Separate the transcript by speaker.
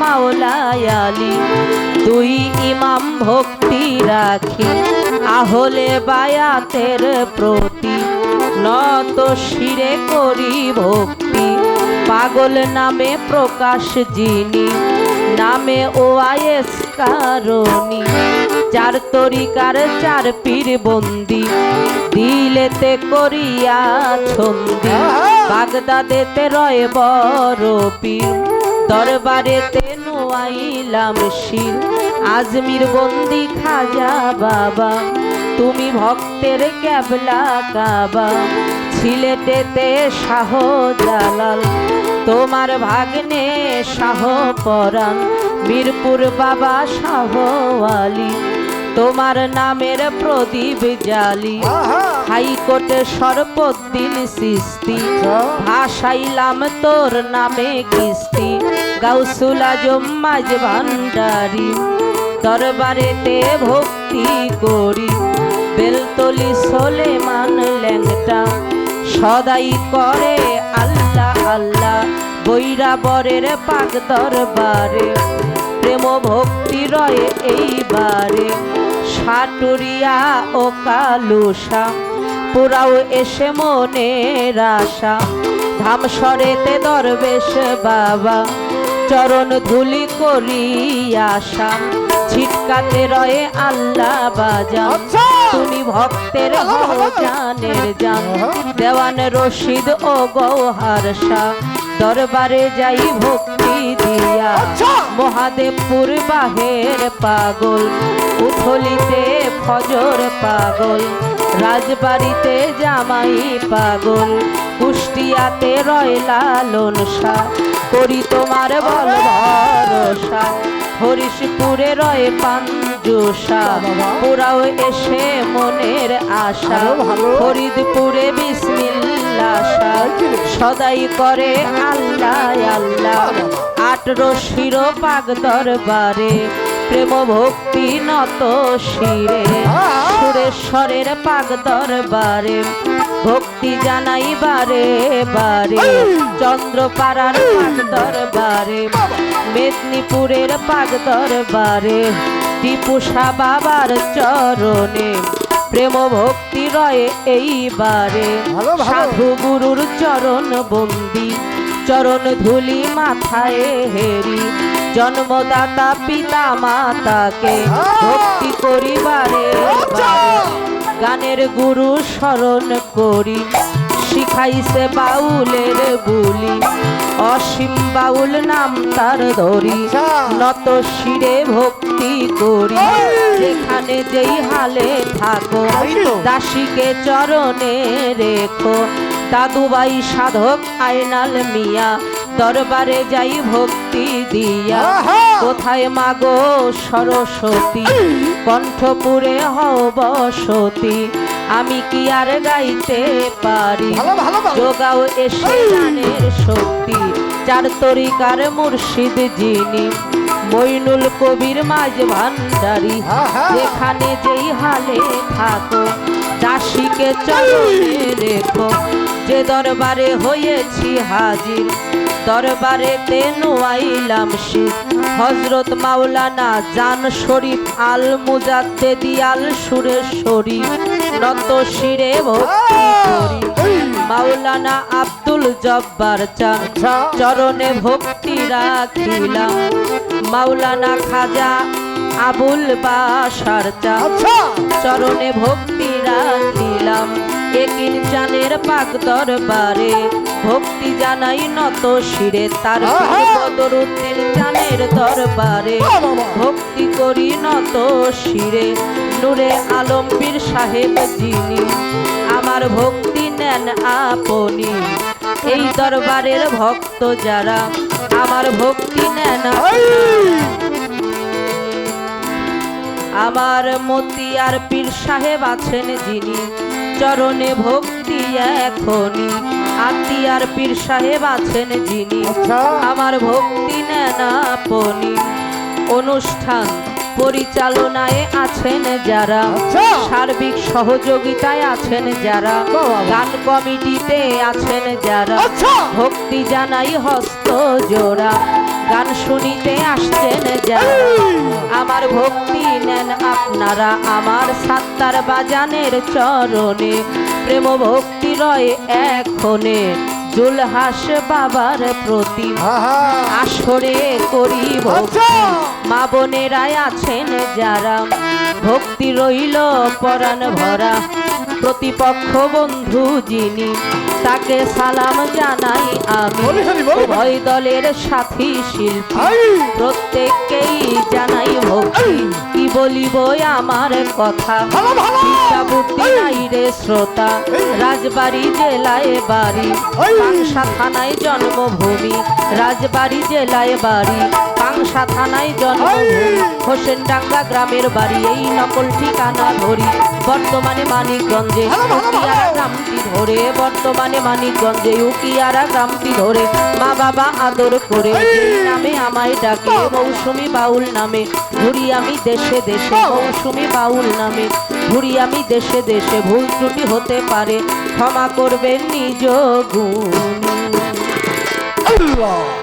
Speaker 1: মাওলায়ালি দুই ইমাম ভক্তি রাখি, আহলে বায়াতের প্রতি। নত শিরে করি ভক্তি, পাগল নামে প্রকাশ যিনি নামে ও আয়েস কারণী। চার তরিকার চার পীর বন্দি, দিলেতে করিয়া ছন্দি। বাগদাদেতে রয়ে বড় পীর। দরবারেতে নোয়াইলাম শির। আজমির বন্দি খাজা বাবা, তুমি ভক্তের ক্যাবলা কাবা। ছিলেটেতে শাহ জালাল তোমার ভাগ্নে শাহ পরাণ মিরপুর বাবা শাহ আলী তোমার নামের প্রদীপ জালি। হাইকোর্টে সর্বদিন সৃষ্টি। ভাসাইলাম তোর নামে কিস্তি। গাউসুল আজম মাঝ ভান্ডারি। দরবারেতে ভক্তি করি। বেলতলি সোলেমান ল্যাংটা। সদাই করে আল্লাহ আল্লাহ। বৈরাবরের পাক দরবারে। প্রেম ভক্তি রয়ে এইবারে। সাটুরিয়া ও কালুসা পুরাও এসে মনের আশা। ধাম সরেতে দরবেশ বাবা চরণ ধুলি করি আশা ছিটকাতে রয়ে আল্লাহ বাজা
Speaker 2: আচ্ছা।
Speaker 1: তুমি ভক্তের
Speaker 2: ভালো, ভালো,
Speaker 1: হও জানের জান। দেওয়ান রশিদ ও গৌহার শাহ দরবারে যাই ভক্তি দিয়া।
Speaker 2: আচ্ছা।
Speaker 1: মহাদেবপুর বাহের পাগল উথলিতে ফজর পাগল রাজবাড়িতে জামাই পাগল কুষ্টিয়াতে রয় লালন শাহ করি তোমার বল ভরসা হরিশপুরে রয় পাঞ্জুসা পুরাও এসে মনের আশা
Speaker 2: ভালো,
Speaker 1: সদাই করে আল্লাহ আল্লাহ। আট রশির পাক দরবারে প্রেম ভক্তি নত শিরে। সুরেশ্বরের পাক দরবারে ভক্তি জানাই বারে। বারে চন্দ্রপাড়ার পাক দরবারে, মেদিনীপুরের পাক দরবারে। টিপুষা বাবার চরণে প্রেম ভক্তি রয়ে এইবারে। সাধু গুরুর চরণ বন্দি চরণ ধুলি মাথায় হেরি। জন্মদাতা পিতা মাতাকে ভক্তি করিবারে গানের গুরু স্মরণ করি শিখাইছে বাউলের বুলি। অসীম বাউল নাম তার ধরি নত শিরে ভক্তি করি। যেখানে যেই হালে থাকো দাসীকে চরণে রেখো। দাদুবাই সাধক আয়নাল মিয়া দরবারে যাই ভক্তি দিয়া। কোথায় মাগো সরস্বতী? কণ্ঠপুরে হও বসতি। আমি কি আর গাইতে পারি। যোগাও এসে গানের শক্তি। চার তরিকার মুর্শিদ যিনি মইনুল কবির মাঝ ভান্ডারি। যেখানে যেই হালে থাকো দাসীকে চরণে রেখো। যে দরবারে হয়েছি হাজির, দরবারে নোয়াইলাম শিব হজরত মাওলানা জান শরীফ আল মুজাদ্দেদি আল সুরেশ্বরী নত শিরে ভক্তি করি মাওলানা আব্দুল জব্বার চান। চরণে ভক্তি রাখিলাম মাওলানা খাজা আবুল বাসার চা
Speaker 2: আচ্ছা
Speaker 1: চরণে ভক্তি রাখিলাম। একিন চানের পাক দরবারে ভক্তি জানাই নত শিরে। তার বদরুদ্দিন চানের দরবারে। ভক্তি করি নত শিরে। নূরে আলমপীর সাহেব যিনি আমার ভক্তি নেন আপনি। এই দরবারের ভক্ত যারা আমার ভক্তি নেন আমার মতি আর পীর সাহেব আছেন যিনি চরণে ভক্তি এখনি আত্মীয়ার পীর সাহেব আছেন যিনি
Speaker 2: আচ্ছা।
Speaker 1: আমার ভক্তি নেন আপনি। অনুষ্ঠান পরিচালনায় আছেন যারা
Speaker 2: আচ্ছা।
Speaker 1: সার্বিক সহযোগিতায় আছেন যারা গান কমিটিতে আছেন যারা
Speaker 2: আচ্ছা।
Speaker 1: ভক্তি জানাই হস্ত জোড়া। গান শুনিতে আসছেন যারা আমার ভক্তি নেন আপনারা আমার সাত্তার বাজানের চরণে। প্রেম ভক্তি রয় এখনে জুলহাস বাবার প্রতি। আসরে করি ভক্তি
Speaker 2: আচ্ছা।
Speaker 1: মা বোনেরাই আছেন যারা। ভক্তি রইল পরাণ ভরা প্রতিপক্ষ বন্ধু যিনি। তাকে সালাম জানাই আমি। উভয় দলের সাথী শিল্পী। প্রত্যেককেই জানাই ভক্তি। কি বলিব আমার কথা? বুদ্ধি নাই রে শ্রোতা। রাজবাড়ি জেলায় বাড়ি! থানায় জন্মভূমি। রাজবাড়ি জেলায় বাড়ি। পাংশা থানায় জন্মভূমি
Speaker 2: এই!
Speaker 1: হোসেনডাঙ্গা গ্রামের বাড়ি এই নকল ঠিকানা ধরি। বর্তমানে মানিকগঞ্জে। উকিয়ারা গ্রামটি ধরে। বর্তমানে মানিকগঞ্জে উকিয়ারা গ্রামটি ধরে। মা বাবা আদর করে নামে আমায় ডাকে। মৌসুমি বাউল নামে। ঘুরি আমি দেশে দেশে মৌসুমি বাউল নামে। ঘুরি আমি দেশে দেশে ভুল ত্রুটি হতে পারে। ক্ষমা করবেন নিজ গুণ।